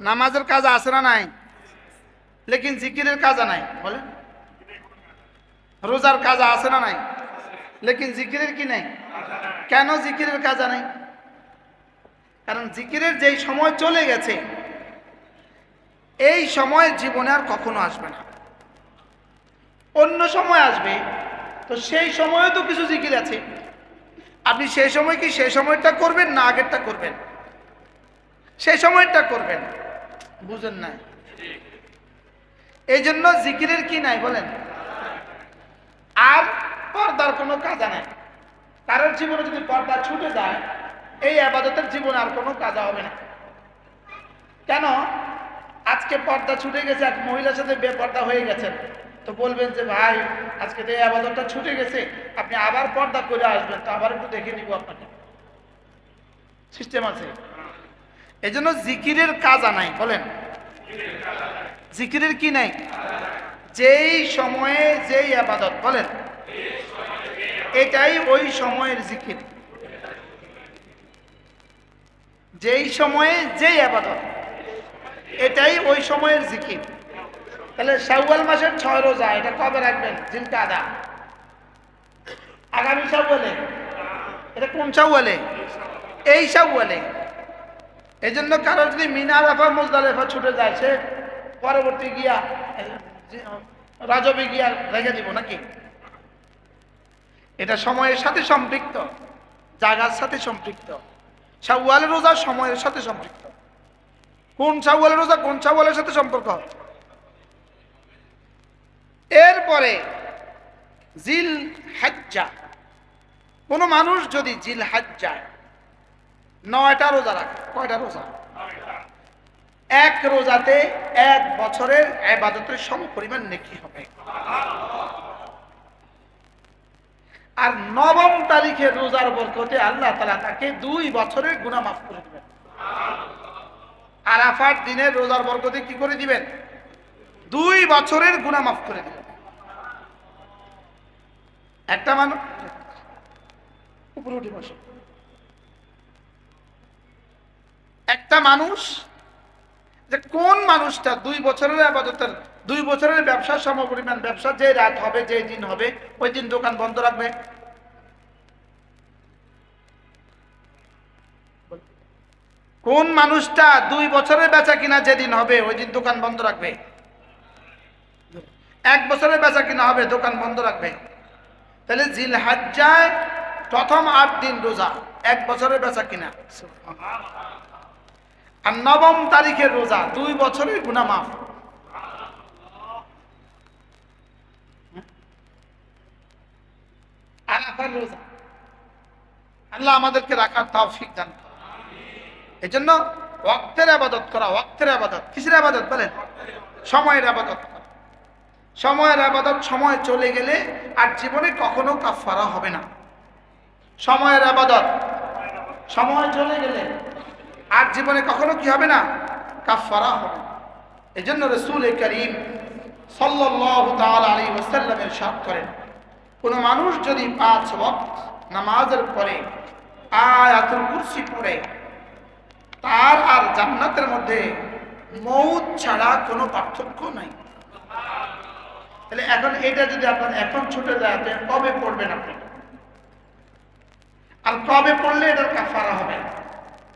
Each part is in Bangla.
নামাজের কাজ আছে না নাই? লেকিন জিকিরের কাজা নাই বলে রোজার কাজ আছে না নাই? লেকিন জিকিরের কি নাই? কেন জিকিরের কাজা নাই? কারণ জিকিরের যেই সময় চলে গেছে, এই সময় জীবনে আর কখনো আসবে না। অন্য সময় আসবে, তো সেই সময়ে তো কিছু জিকির আছে। আপনি সেই সময় কি সেই সময়টা করবেন না আগেরটা করবেন? সেই সময়টা করবেন। বুঝেন না এই জন্য জিকিরের কি নাই বলেন? আর পর্দার কোনো কাজা নাই। কারোর জীবনে যদি পর্দা ছুটে যায়, এই আবাদতের জীবনে আর কোনো কাজা হবে না। কেন? আজকে পর্দা ছুটে গেছে, এক মহিলার সাথে বেপর্দা হয়ে গেছেন। তো বলবেন যে, ভাই, আজকে তো এই আবাদতটা ছুটে গেছে, আপনি আবার পর্দা করে আসবেন। তো আবার একটু দেখে নিব আপনাকে। সিস্টেম আছে? এই জন্য জিকিরের কাজা নাই বলেন। জিকিরের কি নাই? যেই সময়ে যেই আবাদত, বলেন। এটাই ওই সময়ের জিকির। যেই সময়ে যেই আবাদত, এটাই ওই সময়ের জিকির। তাহলে শাওয়াল মাসের ছয় রোজা, এটা কবে রাখবেন? জিলকা আদা আগামী শাওয়ালে? এটা কোন শাওয়ালে? এই শাওয়ালে। এই জন্য কারও যদি মিনা রাফা মুজদালেফা ছুটে যায়, সে পরবর্তী গিয়া রাজবে গিয়া রেখে দিব নাকি? এটা সময়ের সাথে সম্পৃক্ত, জায়গার সাথে সম্পৃক্ত। শাওয়ালের রোজা সময়ের সাথে সম্পৃক্ত। কোন শাওয়ালের রোজা, কোন শাওয়ালের সাথে সম্পর্ক? এরপরে জিল হাজ্জা কোনো মানুষ যদি জিল হাজ্জায় নয়টা রোজা রাখে। কয়টা রোজা? এক রোজাতে এক বছরের আবাদতের সম পরিমাণ নেকি হবে। আর নবম তারিখের রোজার বরকতে আল্লাহ তালা তাকে দুই বছরের গুণা মাফ করে দিবেন। আরাফার দিনের রোজার বরকতে কি করে দিবেন? দুই বছরের গুণা মাফ করে দিবেন। একটা মানুষ উপরে উঠে বসে। একটা মানুষ, যে কোন মানুষটা দুই বছরের আবাদতের দুই বছরের ব্যবসার সমপরিমাণ ব্যবসা, যে রাত হবে, যে দিন হবে, ওই দিন দোকান বন্ধ রাখবে। কোন মানুষটা দুই বছরের বেচা কিনা যেদিন হবে, ওই দিন দোকান বন্ধ রাখবে। এক বছরের বেচা কিনা হবে, দোকান বন্ধ রাখবে। তাহলে জিল হাজ্জায় প্রথম আট দিন রোজা, এক বছরের বেচা কিনা। আর নবম তারিখের রোজা, দুই বছরের গুণা মাফ। আরাফার রোজা। আল্লাহ আমাদেরকে রাখার তৌফিক দান এই জন্য ওয়াক্তের আবাদত করা, ওয়াক্তের আবাদত। কিসের আবাদত বলেন? সময়ের আবাদত করা। সময়ের আবাদত সময় চলে গেলে আর জীবনে কখনো কাফারা হবে না। সময়ের আবাদত। সময় চলে গেলে আর জীবনে কখনো কি হবে না? কাফারা হবে। এই জন্য রসুল করিম আলাইহি ওয়াসাল্লামের সাথ করেন, কোন মানুষ যদি পাঁচ ওয়াক্ত নামাজের পরে আয়াতুল কুরসি পড়ে, তার আর জান্নাতের মধ্যে মৌত ছাড়া কোনো পার্থক্য নাই। তাহলে এখন এটা যদি আপনার এখন ছুটে যায় কবে পড়বেন আপনি? আর কবে পড়লে এটার কাফারা হবে?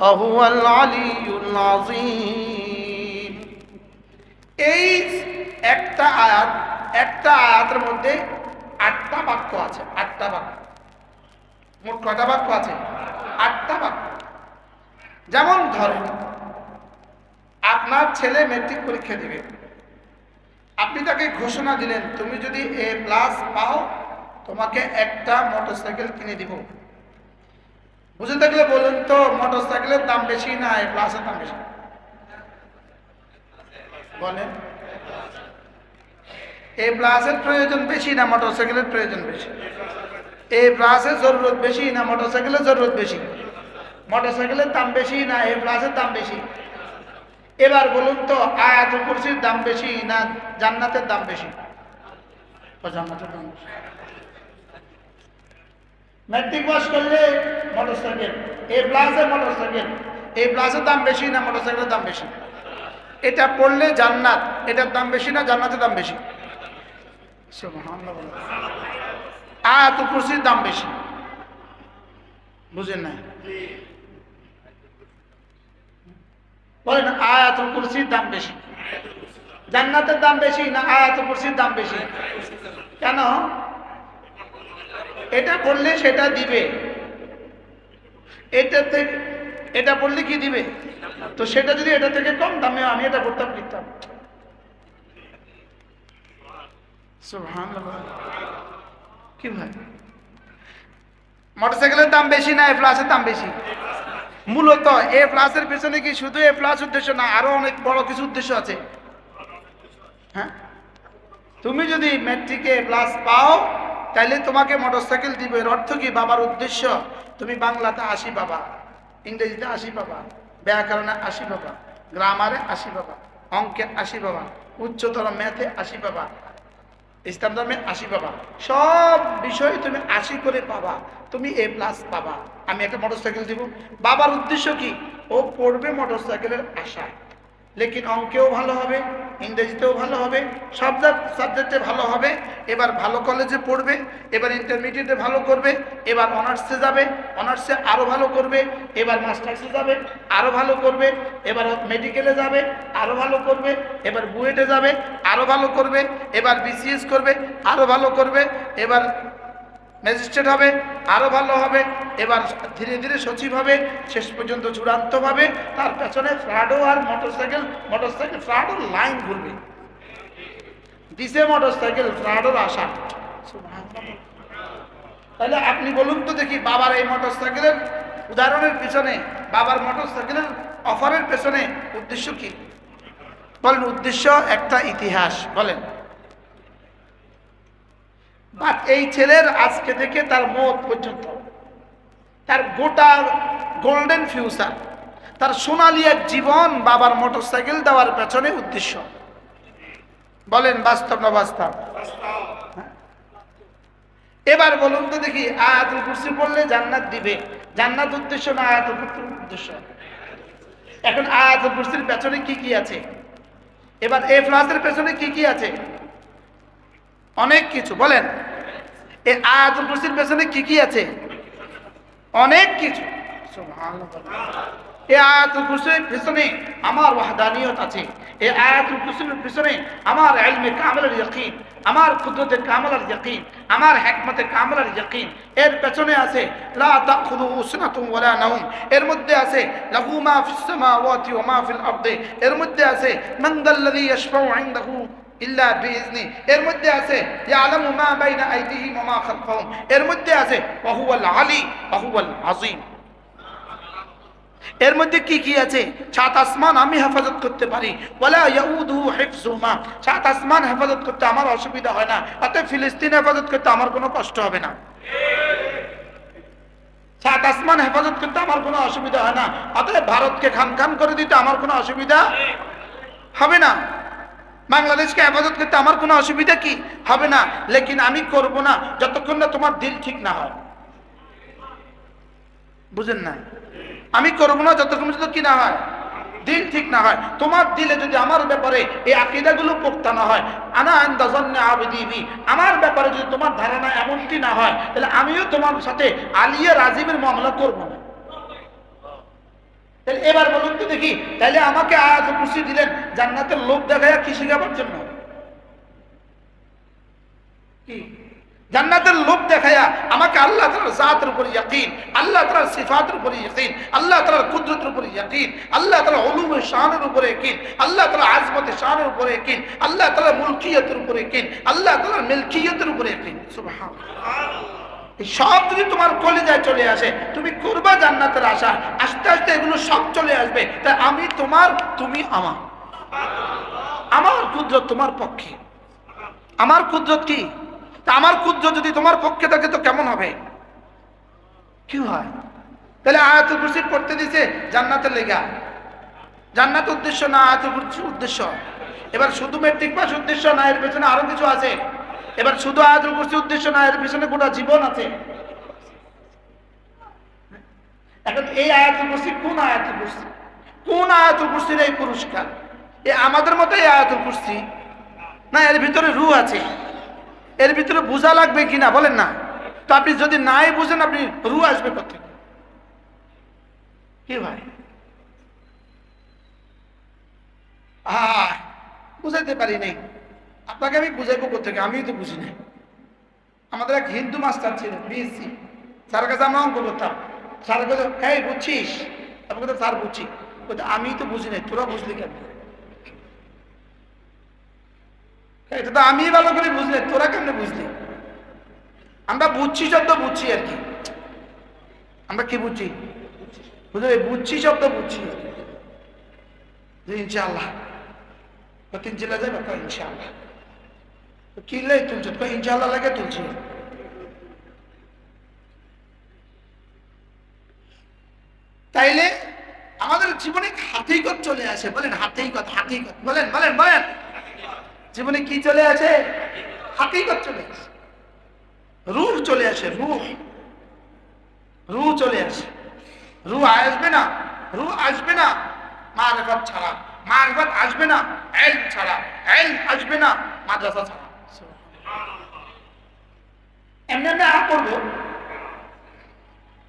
وهو العلي العظيم এই একটা আয়াত একটা আয়াতের মধ্যে আটটা আছে আটটা বাক্য মোট কয়টা বাক্য আছে আটটা বাক্য যেমন ধরেন আপনার ছেলে মেট্রিক পরীক্ষা দিবে আপনি তাকে ঘোষণা দিলেন তুমি যদি এ প্লাস পাও তোমাকে একটা মোটরসাইকেল কিনে দিব বুঝে থাকলে বলুন তো, মোটরসাইকেলের দাম বেশি না এ প্লাসের দাম বেশি? বলেন। এ প্লাসের প্রয়োজন বেশি না মোটর সাইকেলের প্রয়োজন বেশি? এ প্লাসের জরুরত বেশি না মোটর সাইকেলের জরুরত বেশি? মোটর সাইকেলের দাম বেশি না এ প্লাসের দাম বেশি? এবার বলুন তো, আয়াতুল কুরসির দাম বেশি না জান্নাতের দাম বেশি? জান্নাতের দাম বেশি। ম্যাট্রিক পাস করলে মোটরসাইকেল এ প্লাসে মোটরসাইকেল এ প্লাসের দাম বেশি না মোটরসাইকেলের দাম বেশি? এটা পড়লে জান্নাত। এটার দাম বেশি না জান্নাতের দাম বেশি? বলেন। কুরসির দাম বেশি। বুঝেন নাই? বলেন আয়াতুল কুরসির দাম বেশি। জান্নাতের দাম বেশি না আয়াতুল কুরসির দাম বেশি? কেন? এটা পড়লে সেটা দিবে। এটা থেকে এটা পড়লে কি দিবে? তো সেটা যদি এটা থেকে কম দামে আমি এটা করতাম কিনতাম। কি ভাই? মোটরসাইকেলের দাম বেশি না এ প্লাসের দাম বেশি? মূলত এ প্লাসের পেছনে কি শুধু এ প্লাস উদ্দেশ্য না, আরও অনেক বড় কিছু উদ্দেশ্য আছে? হ্যাঁ? তুমি যদি ম্যাট্রিকে প্লাস পাও তাহলে তোমাকে মোটরসাইকেল দিবে। এর অর্থ কি? বাবার উদ্দেশ্য, তুমি বাংলাতে আসি পাবা ইংরেজিতে আসি পাবা ব্যাকরণে আসি পাবা গ্রামারে আসি পাবা অঙ্কে আশি পাবা উচ্চতর ম্যাথে আশি পাবা ইসলাম ধর্মে আশি পাবা সব বিষয়ে তুমি আশি করে পাবা। তুমি এ প্লাস পাবা। আমি একটা মোটরসাইকেল দিব। বাবার উদ্দেশ্য কি? ও পড়বে মোটরসাইকেলের আশা লেকিন অঙ্কেও ভালো হবে, ইংরেজিতেও ভালো হবে সব সাবজেক্টে ভালো হবে, এবার ভালো কলেজে পড়বে, এবার ইন্টারমিডিয়েটে ভালো করবে, এবার অনার্সে যাবে অনার্সে আরও ভালো করবে, এবার মাস্টার্সে যাবে আরও ভালো করবে, এবার মেডিকেলে যাবে আরও ভালো করবে, এবার বুয়েটে যাবে আরও ভালো করবে, এবার বিসিএস করবে আরও ভালো করবে, এবার ম্যাজিস্ট্রেট হবে আরও ভালো হবে। এবার ধীরে ধীরে সচিব হবে, শেষ পর্যন্ত চূড়ান্তভাবে তার পেছনে ফ্রাডো আর মোটরসাইকেল মোটরসাইকেল ফ্রাডোর লাইন ঘুরবে। দিছে মোটরসাইকেল, ফ্রাডোর আশা। তাহলে আপনি বলুন তো দেখি বাবার এই মোটরসাইকেলের উদাহরণের পিছনে, বাবার মোটরসাইকেলের অফারের পেছনে উদ্দেশ্য কি? বলেন, উদ্দেশ্য একটা ইতিহাস, বলেন। বাট এই ছেলের আজকে থেকে তার মত পর্যন্ত। তার গোটা গোল্ডেন ফিউচার তার সোনালি এক জীবন বাবার মোটরসাইকেল দেওয়ার পেছনে উদ্দেশ্য। বলেন, বাস্তব না বাস্তব? হ্যাঁ? এবার বলুন তো দেখি, আয়াতুল কুরসি পড়লে জান্নাত দিবে। জান্নাত উদ্দেশ্য না আয়াতুল উদ্দেশ্য? এখন আয়াতুল কুরসির পেছনে কি কি আছে? এবার এ প্লাসের পেছনে কি কি আছে? অনেক কিছু, বলেন। এই আয়াতুল কুরসির পেছনে কি কি আছে? অনেক কিছু। এই আয়াতুল কুরসির পেছনে আমার ওয়াহদানিয়ত আছে। এই আয়াতুল কুরসির পেছনে আমার ইলমে কামেলের ইয়াকিন, আমার কুদরতে কামেলের ইয়াকিন, আমার হিকমতে কামেলের ইয়াকিন। এর পেছনে আছে, লা তাখুযুহু সিনাতুন ওয়ালা নাওম। এর মধ্যে আছে, লাহু মা ফিস সামাওয়াতি ওয়া মা ফিল আরদি। এর মধ্যে আছে, মান দাল্লাযী ইয়াশফাউ ইনদাহু এর মধ্যে আছে এর মধ্যে আছে আলী এর মধ্যে কি কি আছে? সাত আসমান আমি হেফাজত করতে পারি। সাত আসমান হেফাজত করতে আমার অসুবিধা হয় না। অতএব ফিলিস্তিন হেফাজত করতে আমার কোনো কষ্ট হবে না। সাত আসমান হেফাজত করতে আমার কোনো অসুবিধা হয় না। অতএব ভারতকে খান খান করে দিতে আমার কোনো অসুবিধা হবে না। বাংলাদেশকে হেফাজত করতে আমার কোনো অসুবিধা কি? হবে না। লেকিন আমি করব না, যতক্ষণ না তোমার দিল ঠিক না হয়। বুঝেন না? আমি করব না, যতক্ষণ পর্যন্ত কি না হয়? দিল ঠিক না হয়। তোমার দিলে যদি আমার ব্যাপারে এই আকিদাগুলো পোক্তা না হয়, আনা আন্দাজন্নে আবেদিবি আমার ব্যাপারে যদি তোমার ধারণা এমনটি না হয়, তাহলে আমিও তোমার সাথে আলিয়া রাজিবের মামলা করব তাহলে এবার বলুন তো দেখি, তাহলে আমাকে আয়াত খুশি দিলেন, জান্নাতের লোক দেখায় কি শিখাবার জন্য? কি? জান্নাতের লোভ দেখায়া আমাকে আল্লাহ তালার জাতের উপরে ইয়াকিন, আল্লাহ তালার সিফাতের উপরে ইয়াকিন, আল্লাহ তালার কুদরতের উপরে ইয়াকিন, আল্লাহ তালা অলুমের শানের উপরে ইয়াকিন, আল্লাহ তালা আজমতের শানের উপরে ইয়াকিন, আল্লাহ তালা মুলকিয়তের উপরে ইয়াকিন, আল্লাহ তালার মিল্কিয়তের উপরে সুবহানাল্লাহ। এই সব যদি তোমার কলেজায় চলে আসে, তুমি করবা জান্নাতের আশা। আস্তে আস্তে এগুলো সব চলে আসবে। তাই আমি তোমার, তুমি আমার। আমার কুদরত তোমার পক্ষে। আমার কুদরত কি? তা আমার কুদরত যদি তোমার পক্ষে থাকে তো কেমন হবে? কি হয়? তাহলে আয়াতুল কুরসি পড়তে দিছে জান্নাতের লেগা। জান্নাত উদ্দেশ্য না আয়াতুল কুরসি উদ্দেশ্য? এবার শুধু মেট্রিক পাস উদ্দেশ্য না, এর পেছনে আরও কিছু আছে। এবার শুধু আয়াতুল কুরসি উদ্দেশ্য না, এর পিছনে গোটা জীবন আছে। এখন এই আয়াতুল কুরসি কোন আয়াতুল কুরসি? কোন আয়াতুল কুরসির এই পুরস্কার? এ আমাদের মতো এই আয়াতুল কুরসি? না, এর ভিতরে রু আছে। এর ভিতরে বোঝা লাগবে কিনা, বলেন না। তো আপনি যদি নাই বুঝেন, আপনি রু আসবে কোথেকে? কি ভাই? বুঝাইতে পারি নাই। আপনাকে আমি বুঝাইবো কোথেকে আমিও তো বুঝি নাই। আমাদের এক হিন্দু মাস্টার ছিল বিএসসি স্যার কাছে আমরা অঙ্ক করতাম। স্যার কাছে হ্যাঁ বুঝছিস? স্যার, বুঝছি। আমি তো বুঝি নাই তোরা বুঝলি কেন? এটা তো আমি ভালো করে বুঝলি তোরা কেমনে বুঝলি? আমরা বুঝছি শব্দ বুঝছি আর কি। আমরা কি বুঝছি? বুঝলি বুঝছি শব্দ বুঝছি। ইনশাআল্লাহ। তিন জেলা যাবে? ইনশাআল্লাহ। কি তুলছো কয় ইনশাআল্লাহ লাগে তাইলে আমাদের জীবনে হাতিকত চলে আসে। বলেন হাতিকত হাতিকত বলেন বলেন বলেন। জীবনে কি চলে চলে আসে। রূহ চলে আসে, রূহ। রূহ চলে আসে। রূহ আসবে না, রূহ আসবে না। মারফত ছাড়া, মারফত আসবে না এল ছাড়া এল আসবে না, মাদ্রাসা ছাড়া। এমনি এমনি আহ করব।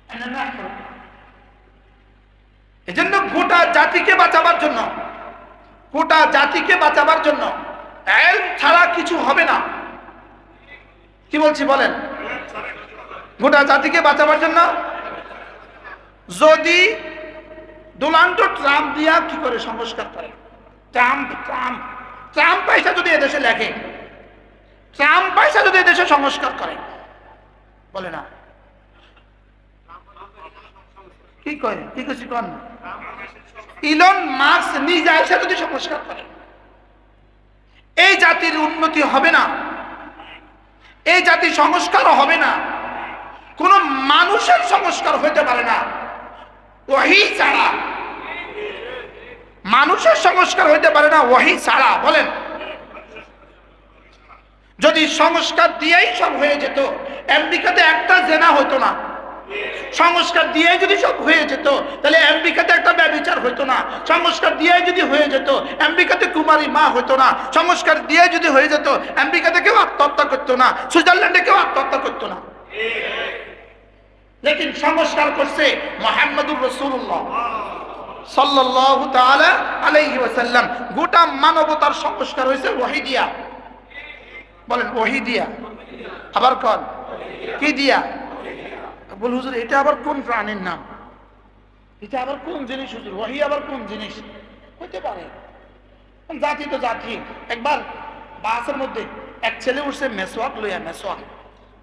এমনি আহ করব। গোটা জাতিকে বাঁচাবার জন্য, গোটা জাতিকে বাঁচাবার জন্য এল ছাড়া কিছু হবে না। কি বলছি বলেন? গোটা জাতিকে বাঁচাবার জন্য যদি ডোনাল্ড ট্রাম্প দিয়া কি করে সংস্কার করে? ট্রাম্প ট্রাম্প ট্রাম্প পয়সা যদি এদেশে লেখে, ট্রাম্প পয়সা যদি এদেশে সংস্কার করে বলে না। কি করে কি করছি কন? ইলন মার্কস নিজে এসে যদি সংস্কার করে। এই জাতির উন্নতি হবে না। এই জাতির সংস্কার হবে না। কোন মানুষের সংস্কার হইতে পারে না। ওহি ছাড়া মানুষের সংস্কার হইতে পারে না ওহি ছাড়া বলেন। যদি সংস্কার দিয়েই সব হয়ে যেত, আমেরিকাতে একটা জেনা হতো না। সংস্কার দিয়ে যদি সব হয়ে যেত, তাহলে আমেরিকাতে একটা ব্যবচার হতো না। সংস্কার দিয়ে যদি হয়ে যেত, আমেরিকাতে কুমারী মা হতো না। সংস্কার দিয়ে যদি হয়ে যেত, আমেরিকাতে কেউ আত্মহত্যা করতো না। সুইজারল্যান্ডে কেউ আত্মহত্যা করতো না। লেকিন সংস্কার করছে মোহাম্মদুর রসুল্লাহ সাল্লাহ আলাইহি ওয়াসাল্লাম। গোটা মানবতার সংস্কার হয়েছে ওয়াহিদিয়া। বলেন ওয়াহিদিয়া আবার কন, কি দিয়া? বল হুজুর, এটা আবার কোন প্রাণীর নাম? এটা আবার কোন জিনিস হুজুর? ওয়াহি আবার কোন জিনিস? হতে পারে। জাতি তো জাতি। একবার বাসের মধ্যে এক ছেলে উঠছে, মেসোয়াক লইয়া মেসোয়াক।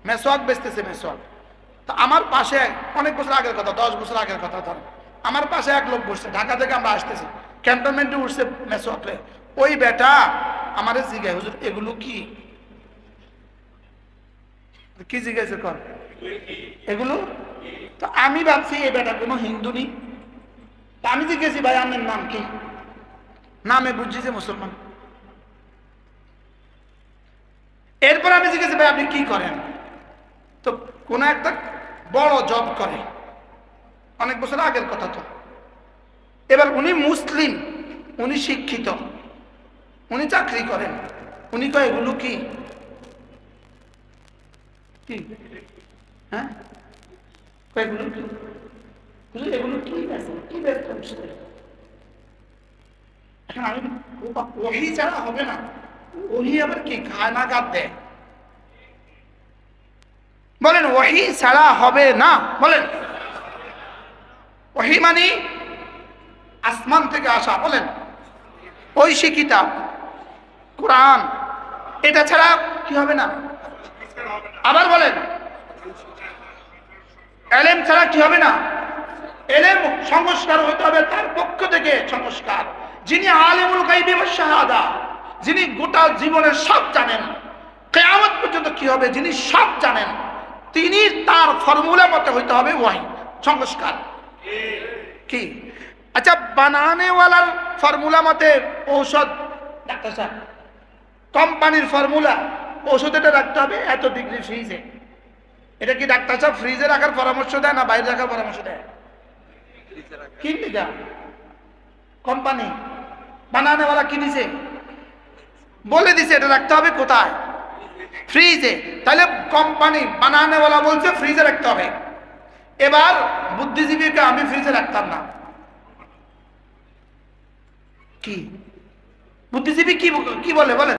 মেসোয়াক বেচতেছে মেসোয়াক। তা আমার পাশে অনেক বছর আগের কথা, দশ বছর আগের কথা ধর। আমার পাশে এক লোক বসছে, ঢাকা থেকে আমরা আসতেছি। ক্যান্টনমেন্টে উঠছে মেসোয়াক ওই বেটা আমাদের জিগায়, হুজুর, এগুলো কি? কি জিজ্ঞাসা কর? এগুলো? তো আমি ভাবছি এই বেটা কোনো হিন্দু নেই। আমি জিজ্ঞেসি, ভাই, আপনার নাম কি? নামে বুঝছি যে মুসলমান। এরপর আমি জিজ্ঞেসি, ভাই, আপনি কি করেন? তো কোন একটা বড় জব করে। অনেক বছর আগের কথা তো। এবার উনি মুসলিম, উনি শিক্ষিত, উনি চাকরি করেন। উনি কয়, এগুলো কি? হ্যাঁ? কয় কি? বুঝলি এগুলো কি আছে কি ব্যস্ত হচ্ছে এখন আমি ওহি ছাড়া হবে না। ওহি আবার কি? খায় না গাদ ওহি ছাড়া হবে না। বলেন। ওহি মানে আসমান থেকে আসা। বলেন। ঐশী কিতাব, কোরআন, এটা ছাড়া কি হবে না? আবার বলেন, এলেম ছাড়া কি হবে না? এলেম সংস্কার হতে হবে তার পক্ষ থেকে সংস্কার। যিনি আলেমুল গাইবি ওয়াস শাহাদা, যিনি গোটা জীবনের সব জানেন, কেয়ামত পর্যন্ত কি হবে যিনি সব জানেন, তিনি তার ফর্মুলা মতে হইতে হবে ওয়াই সংস্কার। কি? আচ্ছা বানানেওয়ালার ফর্মুলা মতে ঔষধ, ডাক্তার সাহেব, কোম্পানির ফর্মুলা ওষুধ এটা রাখতে হবে, এত ডিগ্রি ফ্রিজে এটা কি ডাক্তার সাহেব ফ্রিজে রাখার পরামর্শ দেয় না বাইরে রাখার পরামর্শ দেয়? কি লিখা কোম্পানি বানানেওয়ালা কি দিছে বলে দিছে, এটা রাখতে হবে কোথায়? ফ্রিজে তাহলে কোম্পানি বানানেওয়ালা বলছে ফ্রিজে রাখতে হবে। এবার বুদ্ধিজীবীকে আমি ফ্রিজে রাখতাম না। কি? বুদ্ধিজীবী কি কি বলে? বলেন।